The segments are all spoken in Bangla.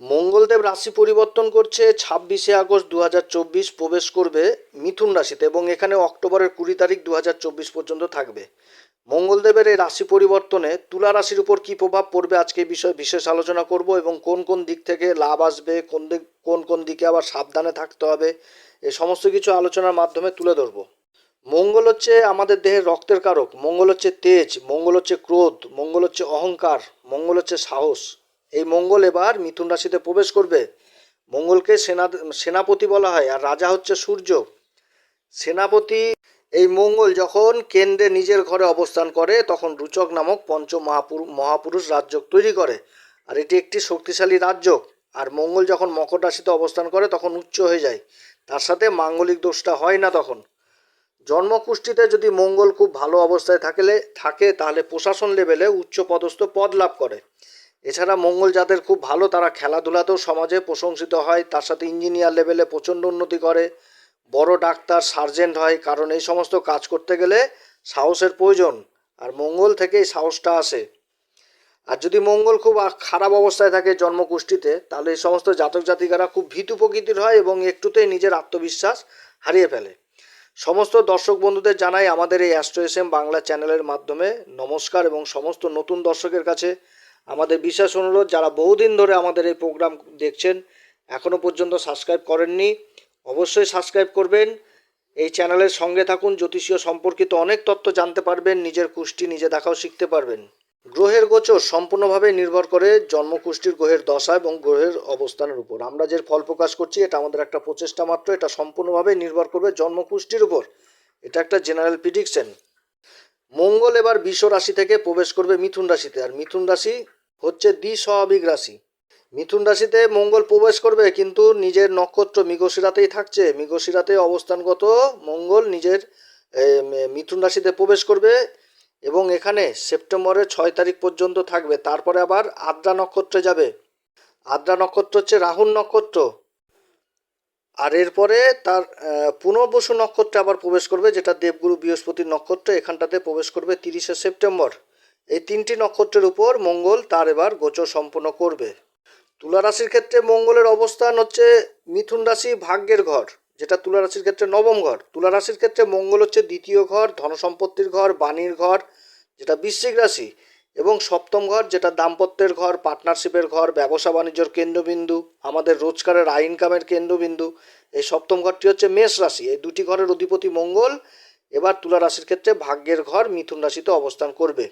মঙ্গলদেব রাশি পরিবর্তন করছে, ছাব্বিশে আগস্ট দু হাজার চব্বিশ প্রবেশ করবে মিথুন রাশিতে এবং এখানে অক্টোবরের কুড়ি তারিখ দু হাজার চব্বিশ পর্যন্ত থাকবে। মঙ্গলদেবের এই রাশি পরিবর্তনে তুলা রাশির উপর কী প্রভাব পড়বে আজকে বিষয়ে বিশেষ আলোচনা করব এবং কোন কোন দিক থেকে লাভ আসবে, কোন দিক, কোন কোন দিকে আবার সাবধানে থাকতে হবে, এ সমস্ত কিছু আলোচনার মাধ্যমে তুলে ধরবো। মঙ্গল হচ্ছে আমাদের দেহের রক্তের কারক, মঙ্গল হচ্ছে তেজ, মঙ্গল হচ্ছে ক্রোধ, মঙ্গল হচ্ছে অহংকার, মঙ্গল হচ্ছে সাহস। এই মঙ্গল এবার মিথুন রাশিতে প্রবেশ করবে। মঙ্গলকে সেনা, সেনাপতি বলা হয়, আর রাজা হচ্ছে সূর্য। সেনাপতি এই মঙ্গল যখন কেন্দ্রে নিজের ঘরে অবস্থান করে, তখন রুচক নামক পঞ্চ মহাপুরু মহাপুরুষ রাজ্য তৈরি করে। আর এটি একটি শক্তিশালী রাজ্য। আর মঙ্গল যখন মকর রাশিতে অবস্থান করে, তখন উচ্চ হয়ে যায়। তার সাথে মাঙ্গলিক দোষটা হয় না তখন। জন্মকুষ্ঠিতে যদি মঙ্গল খুব ভালো অবস্থায় থাকলে, থাকে, তাহলে প্রশাসন লেভেলে উচ্চ পদস্থ পদ লাভ করে। এছাড়া মঙ্গল যাদের খুব ভালো, তারা খেলাধুলাতেও সমাজে প্রশংসিত হয়, তার সাথে ইঞ্জিনিয়ার লেভেলে প্রচণ্ড উন্নতি করে, বড় ডাক্তার, সার্জেন্ট হয়, কারণ এই সমস্ত কাজ করতে গেলে সাহসের প্রয়োজন, আর মঙ্গল থেকেই সাহসটা আসে। আর যদি মঙ্গল খুব খারাপ অবস্থায় থাকে জন্মকুষ্ঠিতে তাহলে এই সমস্ত জাতক জাতিকারা খুব ভীতু প্রকৃতির হয় এবং একটুতেই নিজের আত্মবিশ্বাস হারিয়ে ফেলে। সমস্ত দর্শক বন্ধুদের জানাই আমাদের এই অ্যাস্ট্রো এস এম বাংলা চ্যানেলের মাধ্যমে নমস্কার এবং সমস্ত নতুন দর্শকের কাছে আমাদের বিশ্বাস অনুরোধ, যারা বহুদিন ধরে আমাদের এই প্রোগ্রাম দেখছেন এখনও পর্যন্ত সাবস্ক্রাইব করেননি, অবশ্যই সাবস্ক্রাইব করবেন। এই চ্যানেলের সঙ্গে থাকুন, জ্যোতিষীয় সম্পর্কিত অনেক তথ্য জানতে পারবেন, নিজের কুষ্টি নিজে দেখাও শিখতে পারবেন। গ্রহের গোচর সম্পূর্ণভাবে নির্ভর করে জন্মকুষ্ঠির গ্রহের দশা এবং গ্রহের অবস্থানের উপর। আমরা যে ফল প্রকাশ করছি, এটা আমাদের একটা প্রচেষ্টা মাত্র, এটা সম্পূর্ণভাবে নির্ভর করবে জন্মকুষ্ঠির উপর। এটা একটা জেনারেল প্রিডিকশন। মঙ্গল এবার বিশ্ব রাশি থেকে প্রবেশ করবে মিথুন রাশিতে। আর মিথুন রাশি হচ্ছে দ্বিস্বাভাবিক রাশি। মিথুন রাশিতে মঙ্গল প্রবেশ করবে, কিন্তু নিজের নক্ষত্র মৃগশিরাতেই থাকছে। মৃগশিরাতে অবস্থানগত মঙ্গল নিজের মিথুন রাশিতে প্রবেশ করবে এবং এখানে সেপ্টেম্বরের ছয় তারিখ পর্যন্ত থাকবে। তারপরে আবার আদ্রা নক্ষত্রে যাবে। আদ্রা নক্ষত্র হচ্ছে রাহুল নক্ষত্র। আর এরপরে তার পুনর্বসু নক্ষত্রে আবার প্রবেশ করবে, যেটা দেবগুরু বৃহস্পতির নক্ষত্র, এখানটাতে প্রবেশ করবে তিরিশে সেপ্টেম্বর। এই তিনটি নক্ষত্রের উপর মঙ্গল তার এবার গোচর সম্পন্ন করবে। তুলা রাশির ক্ষেত্রে মঙ্গলের অবস্থান হচ্ছে মিথুন রাশি ভাগ্যের ঘর, যেটা তুলা রাশির ক্ষেত্রে নবম ঘর। তুলা রাশির ক্ষেত্রে মঙ্গল হচ্ছে দ্বিতীয় ঘর, ধনসম্পত্তির ঘর, বাণীর ঘর, যেটা বৃশ্চিক রাশি। এবং সপ্তম ঘর, যেটা দাম্পত্যের ঘর পার্টনারশিপের ঘর, ব্যবসা বাণিজ্যর কেন্দ্রবিন্দু, আমাদের রোজগারের আয় ইনকামের কেন্দ্রবিন্দু, এই সপ্তম ঘরটি হচ্ছে মেষ রাশি। এই দুটি ঘরের অধিপতি মঙ্গল। এবার তুলা রাশির ক্ষেত্রে ভাগ্যের ঘর মিথুন রাশিতে অবস্থান করবে।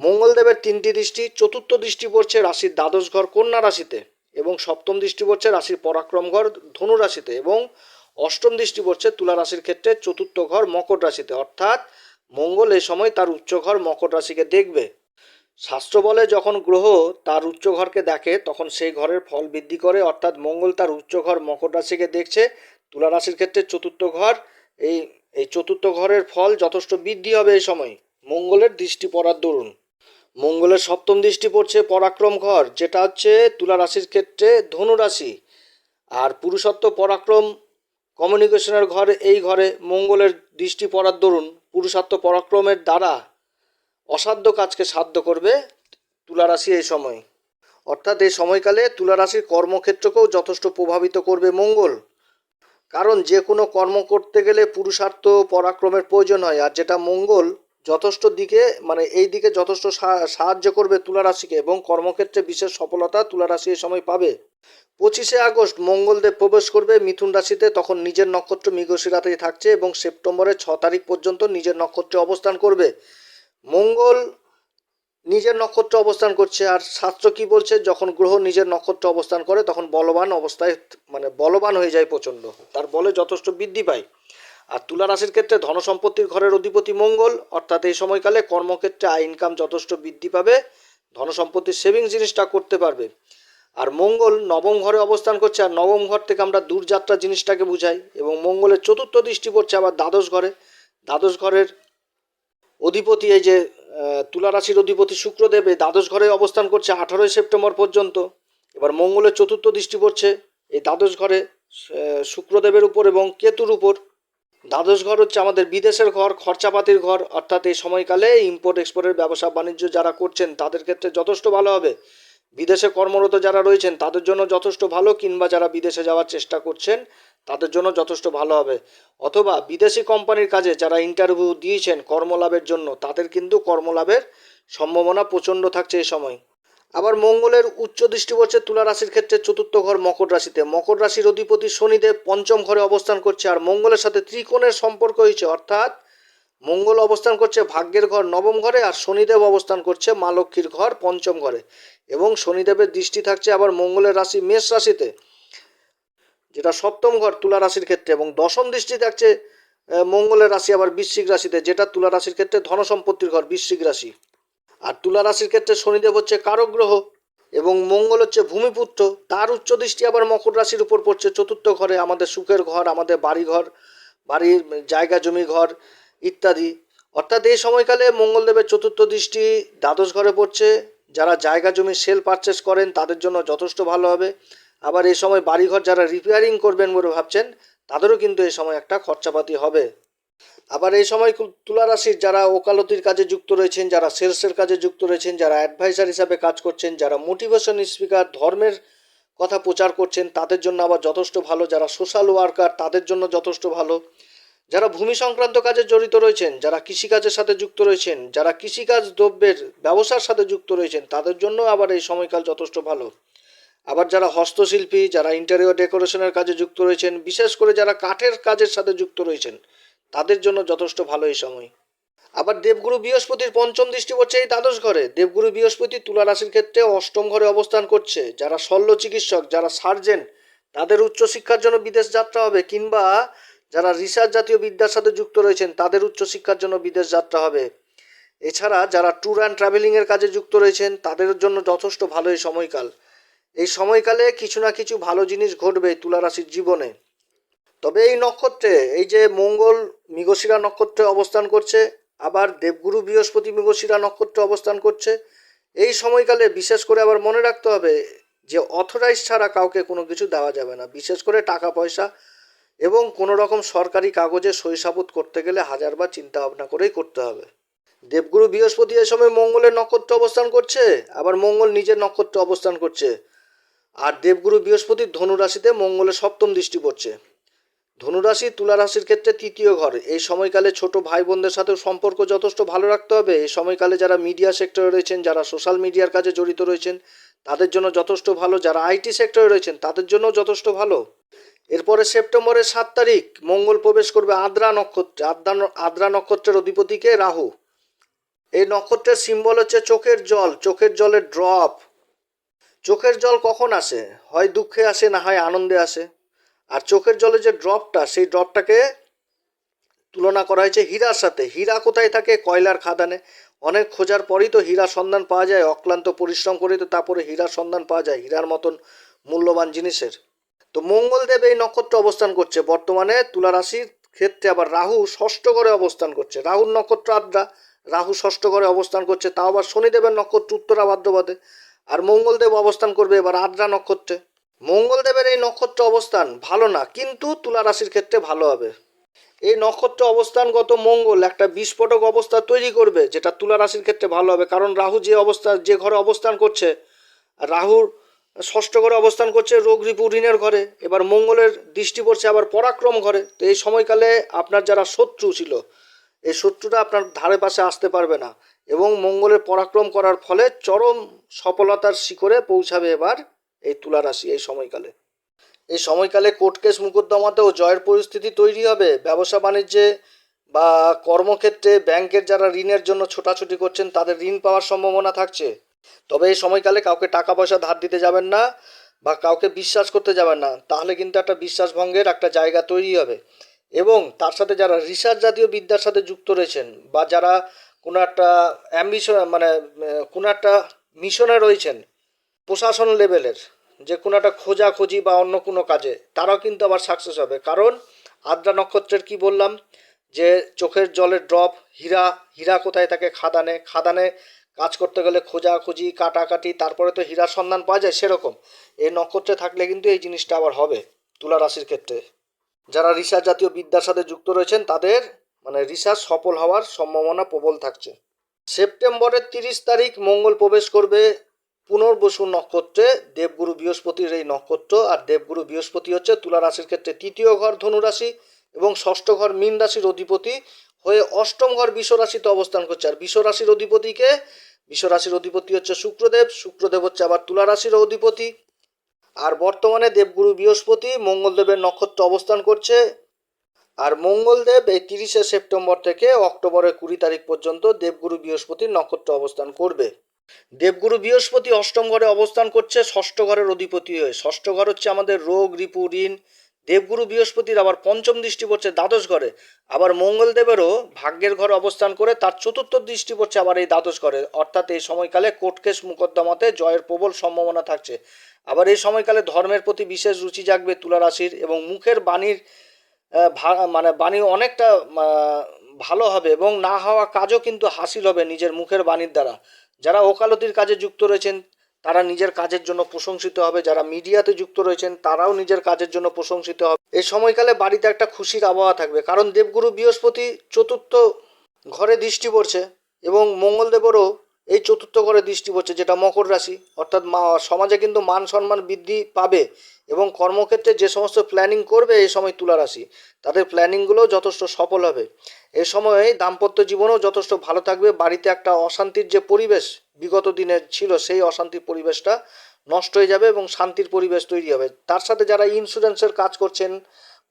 মঙ্গলদেবের তিনটি দৃষ্টি, চতুর্থ দৃষ্টি পড়ছে রাশির দ্বাদশ ঘর কন্যা রাশিতে এবং সপ্তম দৃষ্টি পড়ছে রাশির পরাক্রম ঘর ধনু রাশিতে এবং অষ্টম দৃষ্টি পড়ছে তুলা রাশির ক্ষেত্রে চতুর্থ ঘর মকর রাশিতে। অর্থাৎ মঙ্গল এই সময় তার উচ্চ ঘর মকর রাশিকে দেখবে। শাস্ত্র বলে, যখন গ্রহ তার উচ্চ ঘরকে দেখে, তখন সেই ঘরের ফল বৃদ্ধি করে, অর্থাৎ মঙ্গল তার উচ্চ ঘর মকর রাশিকে দেখছে। তুলা রাশির ক্ষেত্রে চতুর্থ ঘর, এই এই চতুর্থ ঘরের ফল যথেষ্ট বৃদ্ধি হবে এই সময়। মঙ্গলের দৃষ্টি পড়ার দরুন। মঙ্গলের সপ্তম দৃষ্টি পড়ছে পরাক্রম ঘর, যেটা হচ্ছে তুলা রাশির ক্ষেত্রে ধনু রাশি আর পুরুষত্ব পরাক্রম, কমিউনিকেশনের ঘরে, এই ঘরে মঙ্গলের দৃষ্টি পড়ার দরুন। পুরুষত্ব পরাক্রমের দ্বারা অসাধ্য কাজকে সাধ্য করবে তুলা রাশি এই সময়। অর্থাৎ এই সময়কালে তুলা রাশির কর্মক্ষেত্রকেও যথেষ্ট প্রভাবিত করবে মঙ্গল। কারণ যে কোনো কর্ম করতে গেলে পুরুষার্থ পরাক্রমের প্রয়োজন হয়, আর যেটা মঙ্গল যথেষ্ট দিকে মানে এই দিকে যথেষ্ট সাহায্য করবে তুলা রাশিকে এবং কর্মক্ষেত্রে বিশেষ সফলতা তুলা রাশি এই সময় পাবে। পঁচিশে আগস্ট মঙ্গলদেব প্রবেশ করবে মিথুন রাশিতে, তখন নিজের নক্ষত্র মৃগশিরাতেই থাকছে এবং সেপ্টেম্বরের ছ তারিখ পর্যন্ত নিজের নক্ষত্রে অবস্থান করবে। মঙ্গল নিজের নক্ষত্র অবস্থান করছে, আর শাস্ত্র কি বলছে? যখন গ্রহ নিজের নক্ষত্র অবস্থান করে, তখন বলবান অবস্থায় মানে বলবান হয়ে যায় প্রচণ্ড। তার বলে যথেষ্ট বৃদ্ধি পায়। আর তুলা রাশির ক্ষেত্রে ধনসম্পত্তির ঘরের অধিপতি মঙ্গল, অর্থাৎ এই সময়কালে কর্মক্ষেত্রে আয় ইনকাম যথেষ্ট বৃদ্ধি পাবে, ধনসম্পত্তির সেভিংস জিনিসটা করতে পারবে। আর মঙ্গল নবম ঘরে অবস্থান করছে, আর নবম ঘর থেকে আমরা দূরযাত্রা জিনিসটাকে বুঝাই। এবং মঙ্গলের চতুর্থ দৃষ্টি পড়ছে আবার দ্বাদশ ঘরে। দ্বাদশ ঘরের অধিপতি, এই যে তুলা রাশির অধিপতি শুক্রদেব এই দ্বাদশ ঘরে অবস্থান করছে আঠারোই সেপ্টেম্বর পর্যন্ত। এবার মঙ্গলের চতুর্থ দৃষ্টি পড়ছে এই দ্বাদশ ঘরে শুক্রদেবের উপর এবং কেতুর উপর। দ্বাদশ ঘর হচ্ছে আমাদের বিদেশের ঘর, খরচাপাতির ঘর, অর্থাৎ এই সময়কালে ইম্পোর্ট এক্সপোর্টের ব্যবসা, বাণিজ্য যারা করছেন, তাদের ক্ষেত্রে যথেষ্ট ভালো হবে। বিদেশে কর্মরত যারা রয়েছেন, তাদের জন্য যথেষ্ট ভালো, কিংবা যারা বিদেশে যাওয়ার চেষ্টা করছেন তাদের জন্য যথেষ্ট ভালো হবে। অথবা বিদেশি কোম্পানির কাজে যারা ইন্টারভিউ দিয়েছেন কর্মলাভের জন্য, তাদের কিন্তু কর্মলাভের সম্ভাবনা প্রচণ্ড থাকছে এই সময়। আবার মঙ্গলের উচ্চ দৃষ্টি পড়ছে তুলা রাশির ক্ষেত্রে চতুর্থ ঘর মকর রাশিতে। মকর রাশির অধিপতি শনিদেব পঞ্চম ঘরে অবস্থান করছে, আর মঙ্গলের সাথে ত্রিকোণের সম্পর্ক হয়েছে, অর্থাৎ মঙ্গল অবস্থান করছে ভাগ্যের ঘর নবম ঘরে, আর শনিদেব অবস্থান করছে মা লক্ষ্মীর ঘর পঞ্চম ঘরে। এবং শনিদেবের দৃষ্টি থাকছে আবার মঙ্গলের রাশি মেষ রাশিতে। যেটা সপ্তম ঘর তুলা রাশির ক্ষেত্রে এবং দশম দৃষ্টি থাকছে মঙ্গলের রাশি, আবার বৃশ্চিক রাশিতে, যেটা তুলা রাশির ক্ষেত্রে ধন সম্পত্তির ঘর, বৃশ্চিক রাশি। আর তুলা রাশির ক্ষেত্রে শনিদেব হচ্ছে কারক গ্রহ এবং মঙ্গল হচ্ছে ভূমিপুত্র। তার উচ্চ দৃষ্টি আবার মকর রাশির উপর পড়ছে। চতুর্থ ঘরে আমাদের সুখের ঘর, আমাদের বাড়ি ঘর, বাড়ির জায়গা, জমি ঘর ইত্যাদি। অর্থাৎ এই সময়কালে মঙ্গলদেবের চতুর্থ দৃষ্টি দ্বাদশ ঘরে পড়ছে। যারা জায়গা, জমি, সেল পারচেস করেন, তাদের জন্য যথেষ্ট ভালো হবে। আবার এই সময় বাড়িঘর যারা রিপেয়ারিং করবেন বলে ভাবছেন, তাদেরও কিন্তু এই সময় একটা খরচাপাতি হবে। আবার এই সময় কু- তুলা রাশির যারা ওকালতির কাজে যুক্ত রয়েছেন, যারা সেলসের কাজে যুক্ত রয়েছেন, যারা অ্যাডভাইসার হিসাবে কাজ করছেন, যারা মোটিভেশন স্পিকার ধর্মের কথা প্রচার করছেন, তাদের জন্য আবার যথেষ্ট ভালো। যারা সোশ্যাল ওয়ার্কার তাদের জন্য যথেষ্ট ভালো। যারা ভূমি সংক্রান্ত কাজে জড়িত রয়েছেন, যারা কৃষিকাজের সাথে যুক্ত রয়েছেন, যারা কৃষিকাজ দ্রব্যের ব্যবসার সাথে যুক্ত রয়েছেন, তাদের জন্য আবার এই সময়কাল যথেষ্ট ভালো। আবার যারা হস্তশিল্পী, যারা ইন্টেরিয়র ডেকোরেশনের কাজে যুক্ত রয়েছেন, বিশেষ করে যারা কাঠের কাজের সাথে যুক্ত রয়েছেন, তাদের জন্য যথেষ্ট ভালো এই সময়। আবার দেবগুরু বৃহস্পতির পঞ্চম দৃষ্টি পড়ছে এই দ্বাদশ ঘরে। দেবগুরু বৃহস্পতি তুলা রাশির ক্ষেত্রে অষ্টম ঘরে অবস্থান করছে। যারা শল্য চিকিৎসক, যারা সার্জেন, তাদের উচ্চশিক্ষার জন্য বিদেশ যাত্রা হবে কিংবা যারা রিসার্চ জাতীয় বিদ্যার সাথে যুক্ত রয়েছেন, তাদের উচ্চশিক্ষার জন্য বিদেশ যাত্রা হবে। এছাড়া যারা ট্যুর অ্যান্ড ট্রাভেলিংয়ের কাজে যুক্ত রয়েছেন, তাদের জন্য যথেষ্ট ভালো এই সময়কাল। এই সময়কালে কিছু না কিছু ভালো জিনিস ঘটবে এই তুলা রাশির জীবনে। তবে এই নক্ষত্রে, এই যে মঙ্গল মৃগশিরা নক্ষত্রে অবস্থান করছে, আবার দেবগুরু বৃহস্পতি মৃগশিরা নক্ষত্রে অবস্থান করছে, এই সময়কালে বিশেষ করে আবার মনে রাখতে হবে যে অথরাইজ ছাড়া কাউকে কোনো কিছু দেওয়া যাবে না। বিশেষ করে টাকা পয়সা এবং কোনো রকম সরকারি কাগজে সইসাবুত করতে গেলে হাজারবার চিন্তা ভাবনা করেই করতে হবে। দেবগুরু বৃহস্পতি এই সময় মঙ্গলের নক্ষত্র অবস্থান করছে, আবার মঙ্গল নিজের নক্ষত্র অবস্থান করছে। আর দেবগুরু বৃহস্পতি ধনুরাশিতে মঙ্গলের সপ্তম দৃষ্টি পড়ছে। ধনুরাশি তুলা রাশির ক্ষেত্রে তৃতীয় ঘর। এই সময়কালে ছোট ভাই বোনদের সাথে সম্পর্ক যথেষ্ট ভালো রাখতে হবে। এই সময়কালে যারা মিডিয়া সেক্টরে রয়েছেন, যারা সোশ্যাল মিডিয়ার কাজে জড়িত রয়েছেন, তাদের জন্য যথেষ্ট ভালো। যারা আইটি সেক্টরে রয়েছেন, তাদের জন্য যথেষ্ট ভালো। এরপরে সেপ্টেম্বরের সাত তারিখ, মঙ্গল প্রবেশ করবে আদ্রা নক্ষত্রে আদ্রা আদ্রা নক্ষত্রের অধিপতিকে রাহু। এই নক্ষত্রের সিম্বল হচ্ছে চোখের জল। চোখের জলের ড্রপ চোখের জল কখন আসে? হয় দুঃখে আসে না হয় আনন্দে আসে? আর চোখের জলে যে ড্রপটা, সেই ড্রপটাকে তুলনা করা হয়েছে হীরার সাথে। হীরা কোথায় থাকে? কয়লার খাদানে। অনেক খোঁজার পরই তো হীরা সন্ধান পাওয়া যায়। অক্লান্ত পরিশ্রম করে তো তারপরে হীরার সন্ধান পাওয়া যায়। হীরার মতন মূল্যবান জিনিসের। তো মঙ্গলদেব এই নক্ষত্র অবস্থান করছে। বর্তমানে তুলা রাশির ক্ষেত্রে আবার রাহু ষষ্ঠ ঘরে অবস্থান করছে। রাহুর নক্ষত্র আদ্রা, রাহু ষষ্ঠ ঘরে অবস্থান করছে। তাও আবার শনিদেবের নক্ষত্র উত্তরা ভাদ্রপদে। আর মঙ্গলদেব অবস্থান করবে এবার আদ্রা নক্ষত্রে। মঙ্গলদেবের এই নক্ষত্র অবস্থান ভালো না, কিন্তু তুলা রাশির ক্ষেত্রে ভালো হবে। এই নক্ষত্র অবস্থানগত মঙ্গল একটা বিস্ফোটক অবস্থা তৈরি করবে, যেটা তুলা রাশির ক্ষেত্রে ভালো হবে। কারণ রাহু যে অবস্থা, যে ঘরে অবস্থান করছে, রাহুর ষষ্ঠ ঘরে অবস্থান করছে রোগ রিপু ঋণের ঘরে, এবার মঙ্গলের দৃষ্টি পড়ছে আবার পরাক্রম ঘরে। তো এই সময়কালে আপনার যারা শত্রু ছিল এই শত্রুটা আপনার ধারে পাশে আসতে পারবে না এবং মঙ্গলের পরাক্রম করার ফলে চরম সফলতার শিখরে পৌঁছাবে এবার এই তুলা রাশি এই সময়কালে। এই সময়কালে কোর্ট কেস মোকদ্দমাতেও জয়ের পরিস্থিতি তৈরি হবে। ব্যবসা বাণিজ্যে বা কর্মক্ষেত্রে ব্যাংকের যারা ঋণের জন্য ছোটাছুটি করছেন, তাদের ঋণ পাওয়ার সম্ভাবনা থাকছে। তবে এই সময়কালে কাউকে টাকা পয়সা ধার দিতে যাবেন না বা কাউকে বিশ্বাস করতে যাবেন না। তাহলে কিন্তু একটা বিশ্বাসভঙ্গের একটা জায়গা তৈরি হবে। এবং তার সাথে যারা রিসার্চ জাতীয় বিদ্যার সাথে যুক্ত রয়েছেন বা যারা কোনো একটা অ্যাম্বিশন মানে কোনো একটা মিশনে রয়েছেন, প্রশাসন লেভেলের যে কোনো একটা খোঁজাখুঁজি বা অন্য কোনো কাজে, তারাও কিন্তু আবার সাকসেস হবে। কারণ আদ্রা নক্ষত্রের কি বললাম? যে চোখের জলের ড্রপ হীরা হীরা কোথায় থাকে? খাদানে। খাদানে কাজ করতে গেলে খোঁজাখুঁজি, কাটাকাটি, তারপরে তো হীরার সন্ধান পাওয়া যায় সেরকম। এই নক্ষত্রে থাকলে কিন্তু এই জিনিসটা আবার হবে, তুলা রাশির ক্ষেত্রে। যারা রিসার্চ জাতীয় বিদ্যার সাথে যুক্ত রয়েছেন, তাদের মানে রিসার্চ সফল হওয়ার সম্ভাবনা প্রবল থাকছে। সেপ্টেম্বরের তিরিশ তারিখ মঙ্গল প্রবেশ করবে পুনর্বসু নক্ষত্রে। দেবগুরু বৃহস্পতির এই নক্ষত্র আর দেবগুরু বৃহস্পতি হচ্ছে তুলা রাশির ক্ষেত্রে তৃতীয় ঘর ধনুরাশি এবং ষষ্ঠ ঘর মীন রাশির অধিপতি হয়ে অষ্টম ঘর বিষ রাশিতে অবস্থান করছে। আর বিষ রাশির অধিপতিকে, বিষ রাশির অধিপতি হচ্ছে শুক্রদেব শুক্রদেব হচ্ছে আবার তুলা রাশির অধিপতি। আর বর্তমানে দেবগুরু বৃহস্পতি মঙ্গলদেবের নক্ষত্র অবস্থান করছে। আর মঙ্গলদেব এই তিরিশে সেপ্টেম্বর থেকে অক্টোবরের কুড়ি তারিখ পর্যন্ত দেবগুরু বৃহস্পতির নক্ষত্র অবস্থান করবে। দেবগুরু বৃহস্পতি অষ্টম ঘরে অবস্থান করছে, ষষ্ঠ ঘরের অধিপতি হয়ে। ষষ্ঠ ঘর হচ্ছে আমাদের রোগ, রিপু, ঋণ দেবগুরু বৃহস্পতির আবার পঞ্চম দৃষ্টি পড়ছে দ্বাদশ ঘরে। আবার মঙ্গলদেবেরও ভাগ্যের ঘরে অবস্থান করে তার চতুর্থ দৃষ্টি পড়ছে আবার এই দ্বাদশ ঘরে। অর্থাৎ এই সময়কালে কোর্টকেস মুকদ্দমাতে জয়ের প্রবল সম্ভাবনা থাকছে। আবার এই সময়কালে ধর্মের প্রতি বিশেষ রুচি জাগবে তুলা রাশির এবং মুখের বাণীর মানে বাণী অনেকটা ভালো হবে এবং না হওয়া কাজও কিন্তু হাসিল হবে নিজের মুখের বাণীর দ্বারা। যারা ওকালতির কাজে যুক্ত রয়েছেন তারা নিজের কাজের জন্য প্রশংসিত হবে, যারা মিডিয়াতে যুক্ত রয়েছেন তারাও নিজের কাজের জন্য প্রশংসিত হবে। এই সময়কালে বাড়িতে একটা খুশির আবহাওয়া থাকবে, কারণ দেবগুরু বৃহস্পতি চতুর্থ ঘরে দৃষ্টি পড়ছে এবং মঙ্গলদেবেরও এই চতুর্থ ঘরে দৃষ্টি পড়ছে, যেটা মকর রাশি। অর্থাৎ সমাজে কিন্তু মান সম্মান বৃদ্ধি পাবে এবং কর্মক্ষেত্রে যে সমস্ত প্ল্যানিং করবে এই সময় তুলা রাশি, তাদের প্ল্যানিংগুলো যথেষ্ট সফল হবে। এ সময় দাম্পত্য জীবনও যথেষ্ট ভালো থাকবে। বাড়িতে একটা অশান্তির যে পরিবেশ বিগত দিনে ছিল, সেই অশান্তির পরিবেশটা নষ্ট হয়ে যাবে এবং শান্তির পরিবেশ তৈরি হবে। তার সাথে যারা ইন্স্যুরেন্সের কাজ করছেন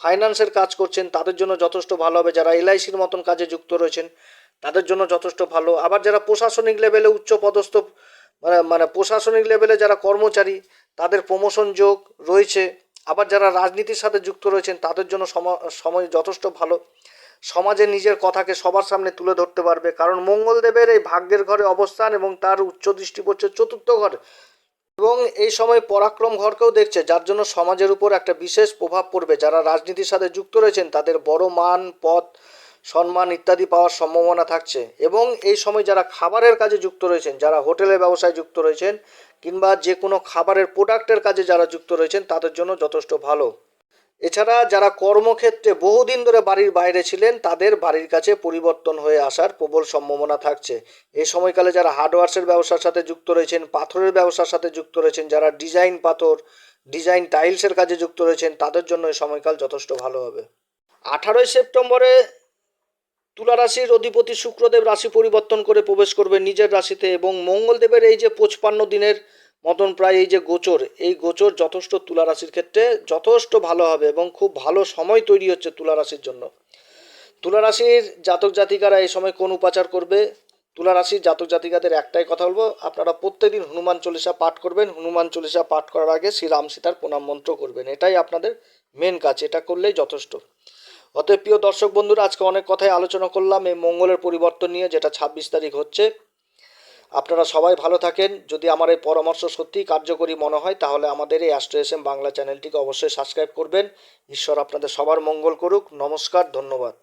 ফাইন্যান্সের কাজ করছেন, তাদের জন্য যথেষ্ট ভালো হবে। যারা এলআইসির মতন কাজে যুক্ত রয়েছেন তাদের জন্য যথেষ্ট ভালো। আবার যারা প্রশাসনিক লেভেলে উচ্চ পদস্থ মানে মানে প্রশাসনিক লেভেলে যারা কর্মচারী, তাদের প্রমোশন যোগ রয়েছে। আবার যারা রাজনীতির সাথে যুক্ত রয়েছেন, তাদের জন্য সময় যথেষ্ট ভালো। সমাজে নিজের কথাকে সবার সামনে তুলে ধরতে পারবে। কারণ মঙ্গলদেবের এই ভাগ্যের ঘরে অবস্থান এবং তার উচ্চ দৃষ্টি পড়ছে চতুর্থ ঘরে। এবং এই সময় পরাক্রম ঘরকেও দেখছে, যার জন্য সমাজের উপর একটা বিশেষ প্রভাব পড়বে। যারা রাজনীতির সাথে যুক্ত রয়েছেন, তাদের বড় মান, পদ সম্মান ইত্যাদি পাওয়ার সম্ভাবনা থাকছে। এবং এই সময় যারা খাবারের কাজে যুক্ত রয়েছেন, যারা হোটেলের ব্যবসায় যুক্ত রয়েছেন, কিংবা যে কোনো খাবারের প্রোডাক্টের কাজে যারা যুক্ত রয়েছেন, তাদের জন্য যথেষ্ট ভালো। এছাড়া যারা কর্মক্ষেত্রে বহুদিন ধরে বাড়ির বাইরে ছিলেন, তাদের বাড়ির কাছে পরিবর্তন হয়ে আসার প্রবল সম্ভাবনা থাকছে। এই সময়কালে যারা হার্ডওয়ার্সের ব্যবসার সাথে যুক্ত রয়েছেন, পাথরের ব্যবসার সাথে যুক্ত রয়েছেন, যারা ডিজাইন পাথর, ডিজাইন টাইলসের কাজে যুক্ত রয়েছেন, তাদের জন্য এই সময়কাল যথেষ্ট ভালো হবে। আঠারোই সেপ্টেম্বরে তুলা রাশির অধিপতি শুক্রদেব রাশি পরিবর্তন করে প্রবেশ করবে নিজের রাশিতে এবং মঙ্গলদেবের এই যে পঁচপান্ন দিনের মতন প্রায় এই যে গোচর, এই গোচর যথেষ্ট তুলা রাশির ক্ষেত্রে যথেষ্ট ভালো হবে এবং খুব ভালো সময় তৈরি হচ্ছে তুলা রাশির জন্য। তুলা রাশির জাতক জাতিকারা এই সময় কোন উপাচার করবে? তুলা রাশির জাতক জাতিকাদের একটাই কথা বলব, আপনারা প্রত্যেকদিন হনুমান চল্লিশা পাঠ করবেন, হনুমান চল্লিশা পাঠ করার আগে শ্রী রাম সীতার প্রণাম মন্ত্র করবেন, এটাই আপনাদের মেন কাজ, এটা করলেই যথেষ্ট। অতএব প্রিয় দর্শক বন্ধুরা, আজকে অনেক কথাই আলোচনা করলাম। এই মঙ্গলের পরিবর্তন নিয়ে যেটা ছাব্বিশ তারিখ হচ্ছে, আপনারা সবাই ভালো থাকেন। যদি আমার এই পরামর্শ সত্যি কার্যকরী মনে হয়, তাহলে আমাদের এই অ্যাস্ট্রো এস এম বাংলা চ্যানেলটিকে অবশ্যই সাবস্ক্রাইব করবেন। ঈশ্বর আপনাদের সবার মঙ্গল করুক। নমস্কার, ধন্যবাদ।